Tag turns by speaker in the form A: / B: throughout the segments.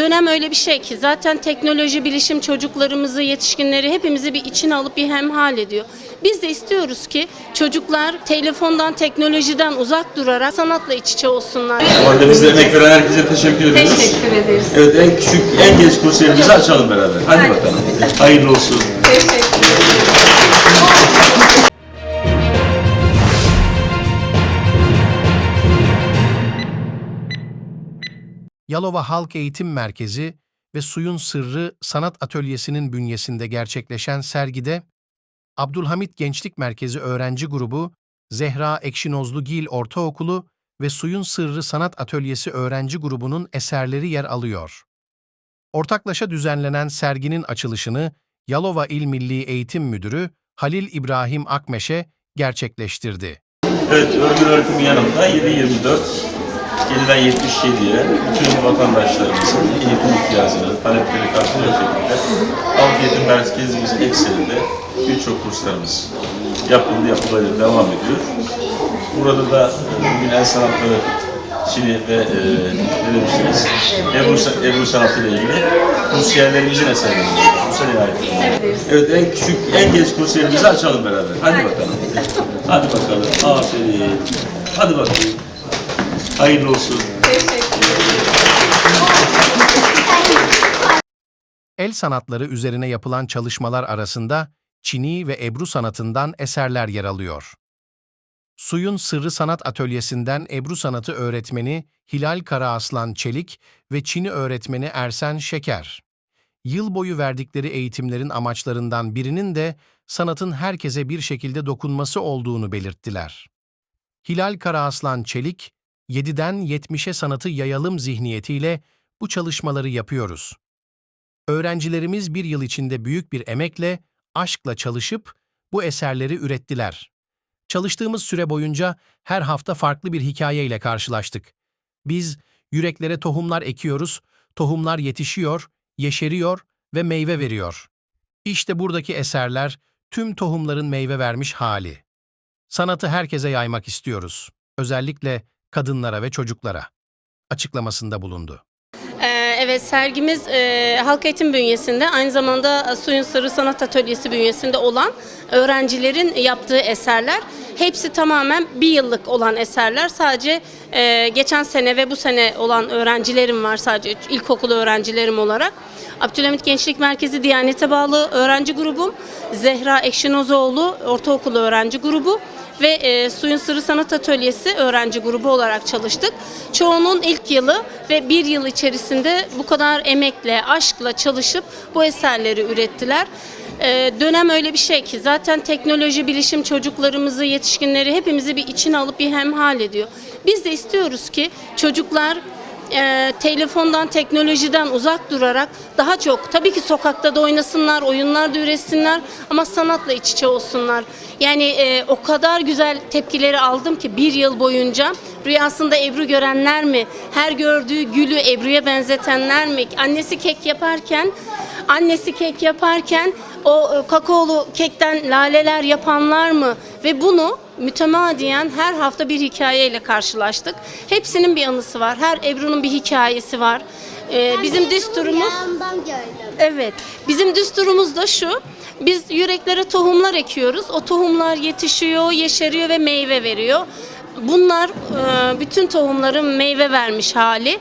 A: dönem öyle bir şey ki zaten teknoloji, bilişim çocuklarımızı, yetişkinleri hepimizi bir içine alıp bir hemhal ediyor. Biz de istiyoruz ki çocuklar telefondan, teknolojiden uzak durarak sanatla iç içe olsunlar.
B: Orada emek veren herkese teşekkür ediyoruz.
A: Teşekkür ederiz.
B: Evet en küçük, en genç kursiyerimizi açalım beraber. Hadi bakalım. Hayırlı olsun.
C: Yalova Halk Eğitim Merkezi ve Suyun Sırrı Sanat Atölyesi'nin bünyesinde gerçekleşen sergide Abdülhamit Gençlik Merkezi Öğrenci Grubu, Zehra Ekşinozlugil Ortaokulu ve Suyun Sırrı Sanat Atölyesi Öğrenci Grubu'nun eserleri yer alıyor. Ortaklaşa düzenlenen serginin açılışını Yalova İl Milli Eğitim Müdürü Halil İbrahim Akmeşe gerçekleştirdi.
B: Evet, örgün öğretim yanımda 7-24, 7'den 77'ye bütün vatandaşlarımızın eğitim ihtiyacını, talepleri karşılayacak şekilde halk eğitim merkezimizin ekseninde birçok kurslarımız yapıldı, yapılmaya devam ediyor. Burada da e, bugün el sanatları Çin'i ve e, ne demiştiniz? Ebru, Ebru sanatı ile ilgili kursiyerlerimizin eserleri. Seneye ait. Evet en küçük, en genç kursiyerimizi açalım beraber. Hadi bakalım. Hadi bakalım. Aferin. Hadi bakalım. Hayırlı olsun.
C: El sanatları üzerine yapılan çalışmalar arasında Çini ve Ebru sanatından eserler yer alıyor. Suyun Sırrı Sanat Atölyesi'nden Ebru sanatı öğretmeni Hilal Karaaslan Çelik ve Çini öğretmeni Ersen Şeker. Yıl boyu verdikleri eğitimlerin amaçlarından birinin de sanatın herkese bir şekilde dokunması olduğunu belirttiler. Hilal Karaaslan Çelik, 7'den 70'e sanatı yayalım zihniyetiyle bu çalışmaları yapıyoruz. Öğrencilerimiz bir yıl içinde büyük bir emekle, aşkla çalışıp bu eserleri ürettiler. Çalıştığımız süre boyunca her hafta farklı bir hikayeyle karşılaştık. Biz yüreklere tohumlar ekiyoruz, tohumlar yetişiyor, yeşeriyor ve meyve veriyor. İşte buradaki eserler tüm tohumların meyve vermiş hali. Sanatı herkese yaymak istiyoruz. Özellikle kadınlara ve çocuklara. Açıklamasında bulundu.
A: Ee, evet sergimiz e, halk eğitim bünyesinde aynı zamanda Suyun Sırrı Sanat Atölyesi bünyesinde olan öğrencilerin yaptığı eserler. Hepsi tamamen bir yıllık olan eserler. Sadece e, geçen sene ve bu sene olan öğrencilerim var sadece ilkokul öğrencilerim olarak. Abdülhamit Gençlik Merkezi Diyanete bağlı öğrenci grubum. Zehra Ekşinozoğlu ortaokul öğrenci grubu ve e, Suyun Sırrı Sanat Atölyesi öğrenci grubu olarak çalıştık. Çoğunun ilk yılı ve bir yıl içerisinde bu kadar emekle, aşkla çalışıp bu eserleri ürettiler. E, dönem öyle bir şey ki zaten teknoloji, bilişim çocuklarımızı, yetişkinleri hepimizi bir içine alıp bir hemhal ediyor. Biz de istiyoruz ki çocuklar e, telefondan, teknolojiden uzak durarak daha çok tabii ki sokakta da oynasınlar, oyunlar da üretsinler ama sanatla iç içe olsunlar. Yani e, o kadar güzel tepkileri aldım ki bir yıl boyunca rüyasında Ebru görenler mi, her gördüğü gülü Ebru'ya benzetenler mi, annesi kek yaparken annesi kek yaparken o e, kakaolu kekten laleler yapanlar mı ve bunu mütemadiyen her hafta bir hikayeyle karşılaştık. Hepsinin bir anısı var. Her Ebru'nun bir hikayesi var. Ee, bizim düsturumuz. Evet. Bizim düsturumuz da şu. Biz yüreklere tohumlar ekiyoruz. O tohumlar yetişiyor, yeşeriyor ve meyve veriyor. Bunlar e, bütün tohumların meyve vermiş hali.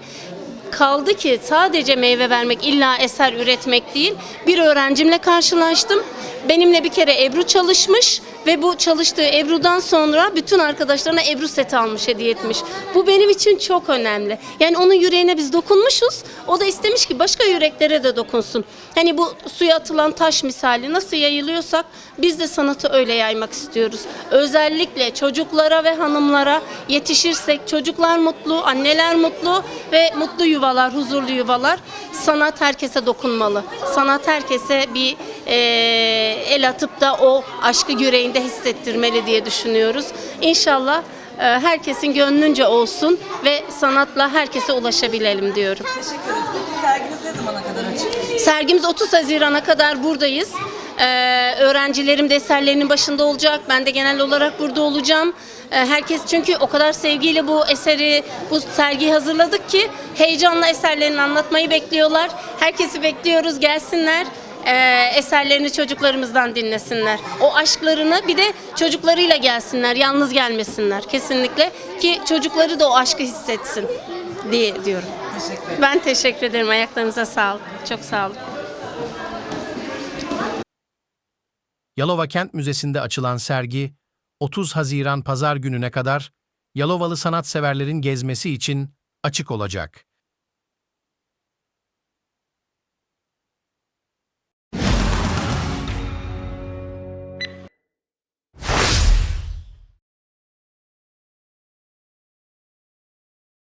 A: Kaldı ki sadece meyve vermek illa eser üretmek değil. Bir öğrencimle karşılaştım. Benimle bir kere Ebru çalışmış ve bu çalıştığı Ebru'dan sonra bütün arkadaşlarına Ebru seti almış, hediye etmiş. Bu benim için çok önemli. Yani onun yüreğine biz dokunmuşuz. O da istemiş ki başka yüreklere de dokunsun. Hani bu suya atılan taş misali nasıl yayılıyorsak biz de sanatı öyle yaymak istiyoruz. Özellikle çocuklara ve hanımlara yetişirsek çocuklar mutlu, anneler mutlu ve mutlu yuvalar, huzurlu yuvalar. Sanat herkese dokunmalı. Sanat herkese bir eee, el atıp da o aşkı yüreğinde hissettirmeli diye düşünüyoruz. İnşallah eee, herkesin gönlünce olsun ve sanatla herkese ulaşabilelim diyorum.
D: Teşekkür ederiz. Serginiz ne zamana kadar açık?
A: Sergimiz 30 Haziran'a kadar buradayız. Ee, öğrencilerim de eserlerinin başında olacak. Ben de genel olarak burada olacağım. Ee, herkes çünkü o kadar sevgiyle bu eseri, bu sergiyi hazırladık ki heyecanla eserlerini anlatmayı bekliyorlar. Herkesi bekliyoruz, gelsinler. Ee, eserlerini çocuklarımızdan dinlesinler. O aşklarını bir de çocuklarıyla gelsinler, yalnız gelmesinler kesinlikle ki çocukları da o aşkı hissetsin diye diyorum. Ben teşekkür ederim. Ayaklarınıza sağlık. Çok sağ olun.
C: Yalova Kent Müzesi'nde açılan sergi 30 Haziran Pazar gününe kadar Yalovalı sanatseverlerin gezmesi için açık olacak.